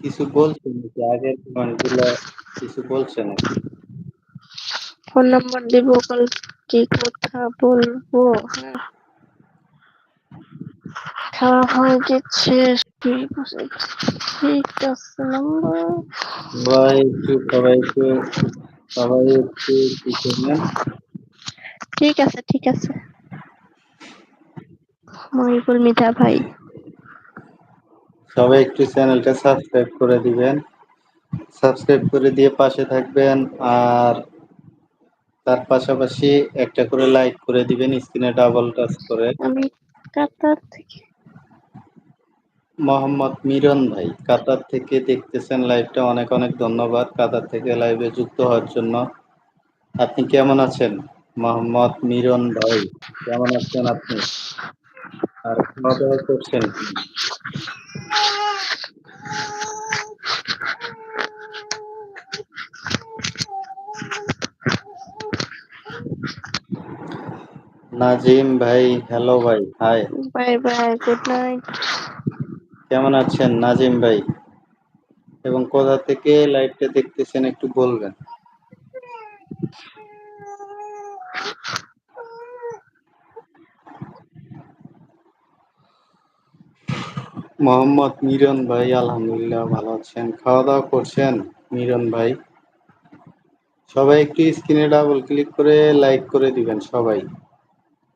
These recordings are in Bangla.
কিছু বলছেন নাকি? আগের পয়েন্টগুলো কিছু বলছে নাকি? ফোন নাম্বার দিব কাল কি কথা বলব। হ্যাঁ। খাওয়া হয়ে গেছে ঠিক আছে ঠিক আছে নাম্বার। সবাই একটু সবাই একটু সবাই একটু শিখে নেন। ঠিক আছে ঠিক আছে। মহিবুল মিতা ভাই। সবাই একটু চ্যানেলটা সাবস্ক্রাইব করে দিবেন। সাবস্ক্রাইব করে দিয়ে পাশে থাকবেন আর তার পাশাপাশি একটা করে লাইক করে দিবেন স্ক্রিনে ডাবল টাচ করে। আমি কাতার থেকে মোহাম্মদ মিরন ভাই কাতার থেকে দেখতেছেন লাইভটা অনেক অনেক ধন্যবাদ। কাতার থেকে লাইভে যুক্ত হওয়ার জন্য। আপনি কেমন আছেন? মোহাম্মদ মিরন ভাই কেমন আছেন আপনি? আর খাওয়া দাওয়া করছেন নাজিম ভাই হ্যালো ভাই hi bye bye good night কেমন আছেন নাজিম ভাই? এবং কোথা থেকে লাইভটা দেখতেছেন একটু বলবেন? মোহাম্মদ মিরন ভাই আলহামদুলিল্লাহ ভালো আছেন। খাওয়া দাওয়া করছেন মিরন ভাই? সবাই একটু স্ক্রিনে ডাবল ক্লিক করে লাইক করে দিবেন সবাই।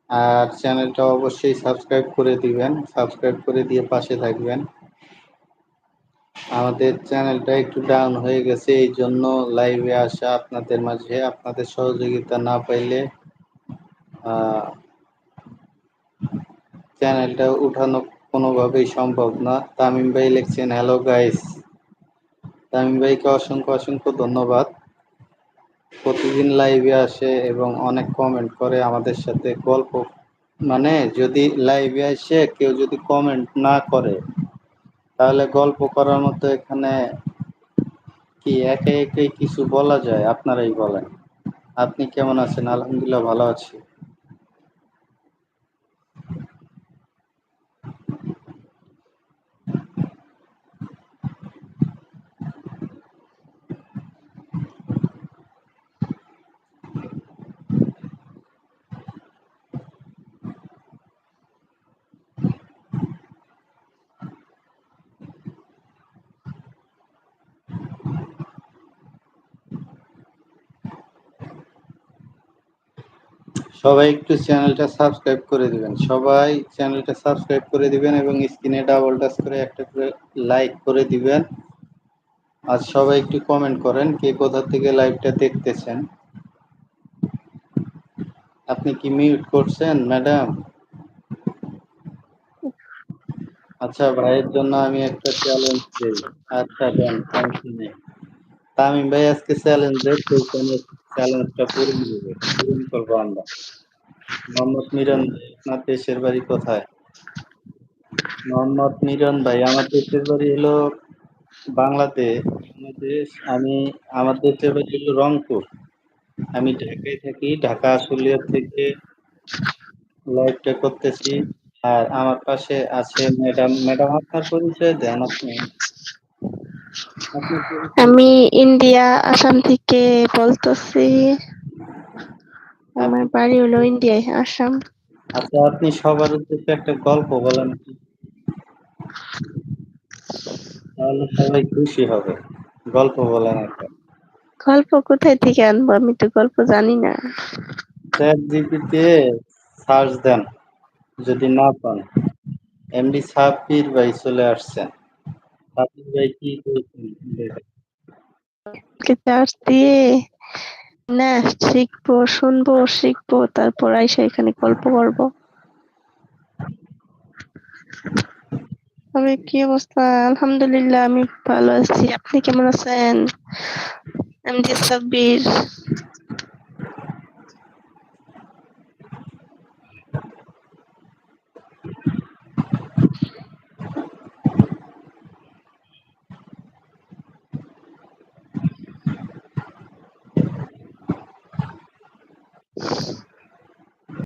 আর চ্যানেলটা অবশ্যই সাবস্ক্রাইব করে দিবেন, সাবস্ক্রাইব করে দিয়ে পাশে থাকবেন। আমাদের চ্যানেলটা একটু ডাউন হয়ে গেছে, এই জন্য লাইভে আসা আপনাদের মাঝে, আপনাদের সহযোগিতা না পাইলে চ্যানেলটা উঠানো কোনোভাবেই সম্ভব না। তামিম ভাই লিখছেন হ্যালো গাইস তামিম ভাইকে অসংখ্য অসংখ্য ধন্যবাদ। প্রতিদিন লাইভে আসে এবং অনেক কমেন্ট করে আমাদের সাথে গল্প। মানে যদি লাইভে আসে, কেউ যদি কমেন্ট না করে, তাহলে গল্প করার মতো এখানে কি একে একে কিছু বলা যায়? আপনারাই বলেন। আপনি কেমন আছেন? আলহামদুলিল্লাহ, ভালো আছি। সবাই একটু চ্যানেলটা সাবস্ক্রাইব করে দিবেন। সবাই চ্যানেলটা সাবস্ক্রাইব করে দিবেন এবং স্ক্রিনে ডাবল টাচ করে একটা করে লাইক করে দিবেন। আর সবাই একটু কমেন্ট করেন কে কোথা থেকে লাইভটা দেখতেছেন। আপনি কি মিউট করছেন ম্যাডাম আচ্ছা ভাইয়ের জন্য আমি একটা চ্যালেঞ্জ দিই। আচ্ছা দেন সমস্যা নেই তামিম ভাই, আজকে চ্যালেঞ্জ চ্যালেঞ্জটা পূরণ দেবে পূরণ করব আমরা। মোহাম্মদ মিরন, আপনার দেশের বাড়ি কোথায়? মোহাম্মদ মিরন ভাই, আমার দেশের বাড়ি হলো বাংলাদেশ। বাংলাদেশ আমি, আমার দেশের বাড়ি হলো রংপুর। আমি ঢাকায় থাকি, ঢাকা, আশুলিয়া থেকে লাইভটা করতেছি। আর আমার পাশে আছে ম্যাডাম। ম্যাডাম, আপনার পরিচয় দেন আপনি। আমি ইন্ডিয়া আসাম থেকে বলতেছি। আমার বাড়ি হলো ইন্ডিয়ায় আসাম আচ্ছা আপনি সবার উদ্দেশ্যে একটা গল্প বলেন। তাহলে সবাই খুশি হবে। গল্প বলেন একটা। গল্প কোথায় থেকে আনব? আমি তো গল্প জানি না। চ্যাট জিপিতে সার্চ দেন যদি না পান। এমডি সাব্বির ভাই চলে আসছেন। না, শিখব, শুনব, শিখব, তারপর আইসা এখানে গল্প করব। আমি কি অবস্থা? আলহামদুলিল্লাহ, আমি ভালো আছি। আপনি কেমন আছেন? আমি সাব্বির।